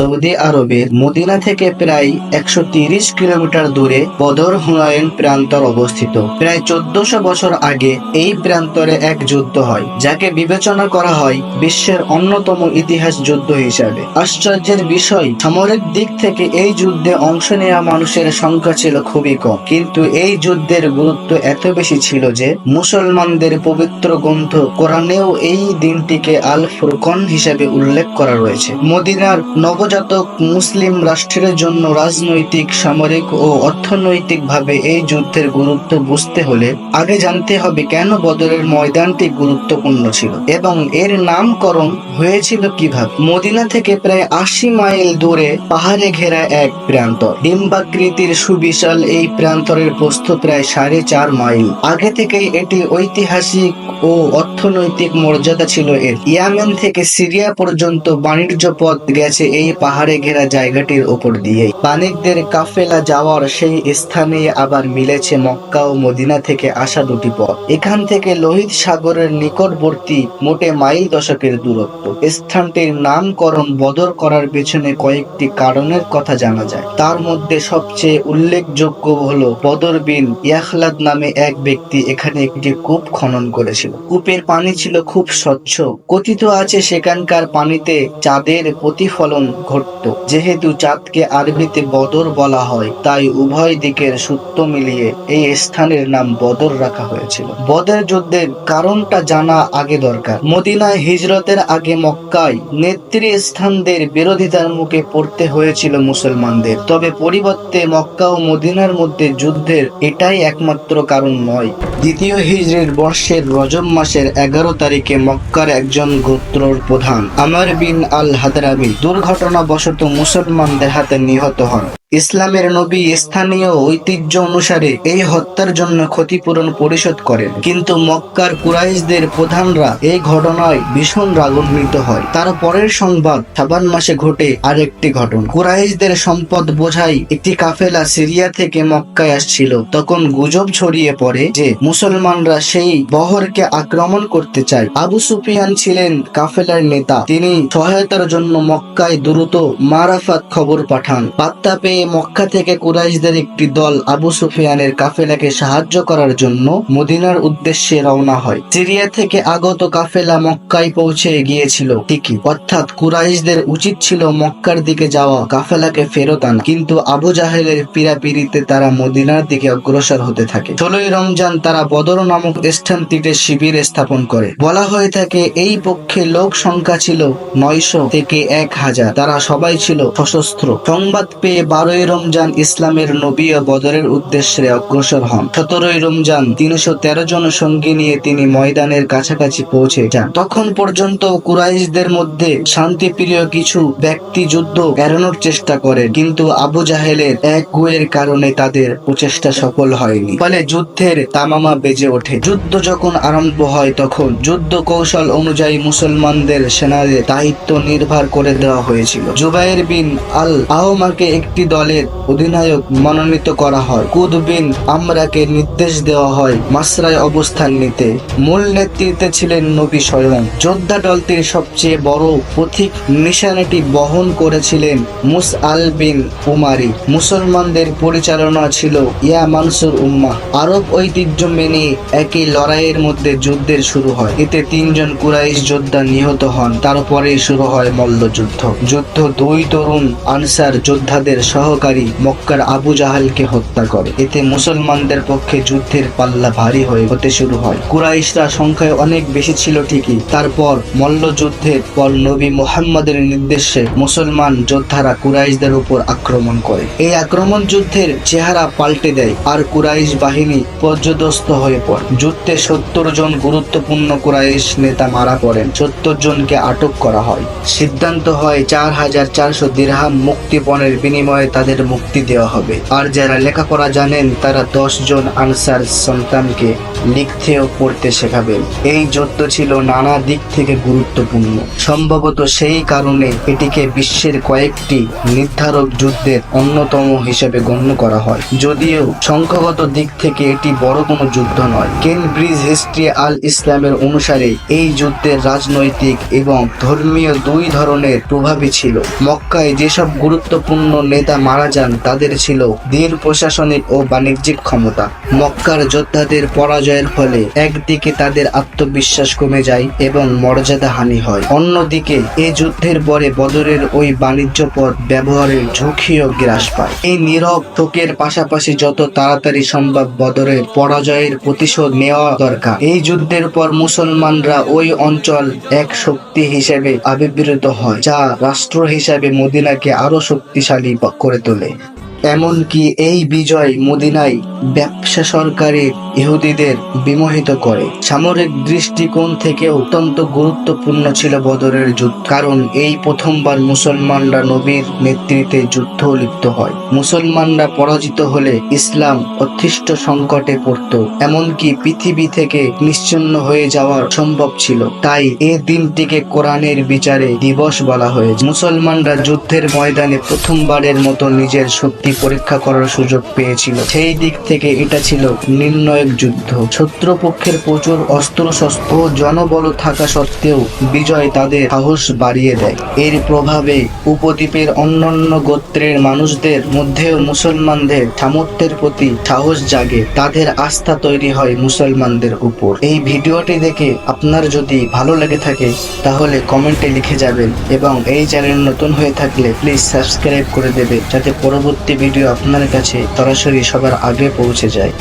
Saudi আরবের Medina থেকে প্রায় একশো কিলোমিটার দূরে বদর হুনায়ন প্রান্তর অবস্থিত। প্রায় চোদ্দশো বছর আগে এই প্রান্তরে এক যুদ্ধ হয়, যাকে বিবেচনা করা হয় বিশ্বের অন্যতম ইতিহাস যুদ্ধ হিসাবে। আশ্চর্যের বিষয়, সামরিক দিক থেকে এই যুদ্ধে অংশ নেওয়া মানুষের সংখ্যা ছিল খুবই কম। কিন্তু এই যুদ্ধের গুরুত্ব এত বেশি ছিল যে, মুসলমানদের পবিত্র গ্রন্থ কোরআনেও এই দিনটিকে আল ফুরকন হিসেবে উল্লেখ করা রয়েছে। মদিনার নবজাতক মুসলিম রাষ্ট্রের জন্য রাজনৈতিক, সামরিক ও অর্থনৈতিকভাবে এই যুদ্ধের গুরুত্ব বুঝতে হলে আগে জানতে হবে কেন বদরের ময়দানটি গুরুত্বপূর্ণ ছিল এবং এর নামকরণ হয়েছিল কীভাবে। মদিনা থেকে প্রায় আশি মাইল দূরে পাহাড়ে ঘেরা এক প্রান্তর। ডিম্বাকৃতির সুবিশাল এই প্রান্তরের প্রস্থ প্রায় সাড়ে চার মাইল। আগে থেকেই এটি ঐতিহাসিক ও অর্থনৈতিক মর্যাদা ছিল এর। ইয়ামেন থেকে সিরিয়া পর্যন্ত বাণিজ্য পথ গেছে এই পাহাড়ে ঘেরা জায়গাটির ওপর দিয়ে বাণিকদের কাফেলা যাওয়ার সেই স্থানে আবার মিলেছে মক্কা ও মদিনা থেকে আসা দুটি পথ। এখান থেকে লোহিত সাগরের নিকটবর্তী মোটে মাইল দশকের দূরত্ব। স্থানটির নামকরণ বদর করার পেছনে কয়েকটি কারণের কথা জানা যায়। তার মধ্যে সবচেয়ে উল্লেখযোগ্য হলো বদর বিন ইয়াখলাদ নামে এক ব্যক্তি এখানে একটি কূপ খনন করেছিল। কূপের পানি ছিল খুব স্বচ্ছ। কথিত আছে সেখানকার পানিতে চাঁদের প্রতিফলন ঘটত। যেহেতু চাঁদকে আরবিতে বদর বলা হয়, তাই উভয় দিকের সূত্র মিলিয়ে এই স্থানের নাম বদর রাখা হয়েছিল। বদের যুদ্ধের কারণটা জানা আগে দরকার। মদিনায় হিজরতের আগে মক্কায় নেতৃস্থানদের বিরোধিতার মুখে পড়তে হয়েছিল মুসলমানদের। তবে পরিবর্তে মক্কা ও মদিনার মধ্যে যুদ্ধের এটাই একমাত্র কারণ নয়। দ্বিতীয় হিজরির বর্ষের রজব মাসের এগারো তারিখে মক্কার একজন গোত্রর প্রধান, আমার বিন আল হাদরাবি দুর্ঘটনাবশত মুসলমানদের হাতে নিহত হন। ইসলামের নবী স্থানীয় ঐতিহ্য অনুসারে এই হত্যার জন্য ক্ষতিপূরণ পরিশোধ করেন। কিন্তু মক্কার কুরাইশদের প্রধানরা এই ঘটনায় ভীষণ রাগান্বিত হয়। তার পরের সংবাদ সাবান মাসে ঘটে আরেকটি ঘটনা। কুরাইশদের সম্পদ বোঝাই একটি কাফেলা সিরিয়া থেকে মক্কায় আসছিল। তখন গুজব ছড়িয়ে পড়ে যে মুসলমানরা সেই বহরকে আক্রমণ করতে চায়। আবু সুফিয়ান ছিলেন কাফেলার নেতা। তিনি সহায়তার জন্য মক্কায় দ্রুত মারাফাত খবর পাঠান। পাত্তা পেয়ে মক্কা থেকে কুরাইশদের একটি দল আবু সুফিয়ানের কাফেলাকে সাহায্য করার জন্য মদিনার উদ্দেশ্যে রওনা হয়। সিরিয়া থেকে আগত কাফেলা মক্কায় পৌঁছে গিয়েছিল ঠিকই। অর্থাৎ কুরাইশদের উচিত ছিল মক্কার দিকে যাওয়া, কাফেলাকে ফেরত আনা। কিন্তু আবু জাহেলের পীড়াপিড়িতে তারা মদিনার দিকে অগ্রসর হতে থাকে। ষোলোই রমজান তারা বদর নামক স্থানটিতে শিবির স্থাপন করে। বলা হয়ে থাকে, এই পক্ষে লোক সংখ্যা ছিল নয়শো থেকে এক হাজার। তারা সবাই ছিল সশস্ত্র। সংবাদ পেয়ে বারোই রমজান ইসলামের নবী ও বদরের উদ্দেশ্যে অগ্রসর হন। সতেরোই রমজান তিনশো তেরো জন সঙ্গী নিয়ে তিনি ময়দানের কাছাকাছি পৌঁছে যান। তখন পর্যন্ত কুরাইশদের মধ্যে শান্তিপ্রিয় কিছু ব্যক্তি যুদ্ধ এড়ানোর চেষ্টা করেন, কিন্তু আবু জাহেলের এক গুয়ের কারণে তাদের প্রচেষ্টা সফল হয়নি। ফলে যুদ্ধের তামামা বেজে ওঠে। যুদ্ধ যখন আরম্ভ হয়, তখন যুদ্ধ কৌশল অনুযায়ী মুসলমানদের সেনাদের দায়িত্ব নির্ভর করে দেওয়া হয়েছিল। জুবাইর বিন আল আহমাকে একটি দলের অধিনায়ক মনোনীত করা হয়। কুদ বিন আমরাকে নির্দেশ দেওয়া হয় মাসরায় অবস্থান নিতে। মূল নেতৃত্বে ছিলেন নবী স্বয়ং। যোদ্ধা দলটির সবচেয়ে বড় পথিক নিশানাটি বহন করেছিলেন মুস আল বিন উমারি। মুসলমানদের পরিচালনা ছিল ইয়া মানসুর উম্মা আরব ঐতিহ্য মেনে একই লড়াইয়ের মধ্যে যুদ্ধের শুরু হয়। এতে তিনজন কুরাইশ যোদ্ধা নিহত হন। তারপরেই শুরু হয় মল্লযুদ্ধ। যুদ্ধ দুই তরুণ আনসার যোদ্ধাদের সহকারী মক্কার আবু জাহালকে হত্যা করে। এতে মুসলমানদের পক্ষে যুদ্ধের পাল্লা ভারী হয়ে হতে শুরু হয়। কুরাইশরা সংখ্যায় অনেক বেশি ছিল ঠিকই। তারপর মল্লযুদ্ধের পর নবী মুহাম্মদের নির্দেশে মুসলমান যোদ্ধারা কুরাইশদের উপর আক্রমণ করে। এই আক্রমণ যুদ্ধের চেহারা পাল্টে দেয় আর কুরাইশ বাহিনী পর্যদস্ত হয়ে পড়ে। যুদ্ধে সত্তর জন গুরুত্বপূর্ণ কুরাইশ নেতা মারা পড়েন। সত্তর জনকে আটক করা হয়। সিদ্ধান্ত হয় চার হাজার চারশো দিরহাম মুক্তিপণের বিনিময়ে তাদের মুক্তি দেওয়া হবে। আর যারা লেখাপড়া জানেন, তারা দশ জন আনসার সন্তানকে লিখতে ও পড়তে শেখাবেন। এই যুদ্ধ ছিল নানা দিক থেকে গুরুত্বপূর্ণ। সম্ভবত সেই কারণে এটিকে বিশ্বের কয়েকটি নির্ধারক যুদ্ধের অন্যতম হিসেবে গণ্য করা হয়। যদিও সংখ্যাগত দিক থেকে এটি বড় কোনো যুদ্ধ নয়। কেনব্রিজ হিস্ট্রি আল ইসলামের অনুসারে এই যুদ্ধের রাজনৈতিক এবং ধর্মীয় দুই ধরনের প্রভাবই ছিল। মক্কায় যেসব গুরুত্বপূর্ণ নেতা মারা যান তাদের ছিল দীর প্রশাসনিক ও বাণিজ্যিক ক্ষমতা। মক্কার যোদ্ধাদের পরাজয়ের ফলে একদিকে তাদের আত্মবিশ্বাস কমে যায় এবং মর্যাদা হানি হয়। অন্যদিকে এই যুদ্ধের পরে বদরের ওই বাণিজ্য পথ ব্যবহারের ঝুঁকিও গ্রাস পায়। এই নীরব শোকের পাশাপাশি যত তাড়াতাড়ি সম্ভব বদরের পরাজয়ের প্রতিশোধ নেওয়া দরকার। এই যুদ্ধের পর মুসলমানরা ওই অঞ্চল এক শক্তি হিসেবে আবির্ভূত হয়, যা রাষ্ট্র হিসেবে মদিনাকে আরও শক্তিশালী করে করে তোলে এমনকি এই বিজয় মদিনায় ব্যবসা সরকারি ইহুদিদের বিমোহিত করে। সামরিক দৃষ্টিকোণ থেকে অত্যন্ত গুরুত্বপূর্ণ ছিল বদরের যুদ্ধ, কারণ এই প্রথমবার মুসলমানরা নবীর নেতৃত্বে যুদ্ধ লিপ্ত হয়। মুসলমানরা পরাজিত হলে ইসলাম অতিষ্ঠ সংকটে পড়ত, এমনকি পৃথিবী থেকে নিশ্চিন্ন হয়ে যাওয়া সম্ভব ছিল। তাই এ দিনটিকে কোরআনের বিচারে দিবস বলা হয়েছে। মুসলমানরা যুদ্ধের ময়দানে প্রথমবারের মতো নিজের শক্তি পরীক্ষা করার সুযোগ পেয়েছিল। সেই দিক থেকে এটা ছিল নির্ণায়ক যুদ্ধ। শত্রুপক্ষের প্রচুর অস্ত্র শস্ত্র জনবল থাকা সত্ত্বেও বিজয় তাদের সাহস বাড়িয়ে দেয়। এর প্রভাবে উপদ্বীপের অন্যান্য গোত্রের মানুষদের মধ্যেও মুসলমানদের সামর্থ্যের প্রতি সাহস জাগে। তাদের আস্থা তৈরি হয় মুসলমানদের উপর। এই ভিডিওটি দেখে আপনার যদি ভালো লেগে থাকে, তাহলে কমেন্টে লিখে যাবেন এবং এই চ্যানেল নতুন হয়ে থাকলে প্লিজ সাবস্ক্রাইব করে দেবে, যাতে পরবর্তী ভিডিও আপনার কাছে সরাসরি সবার আগে পৌঁছে যায়।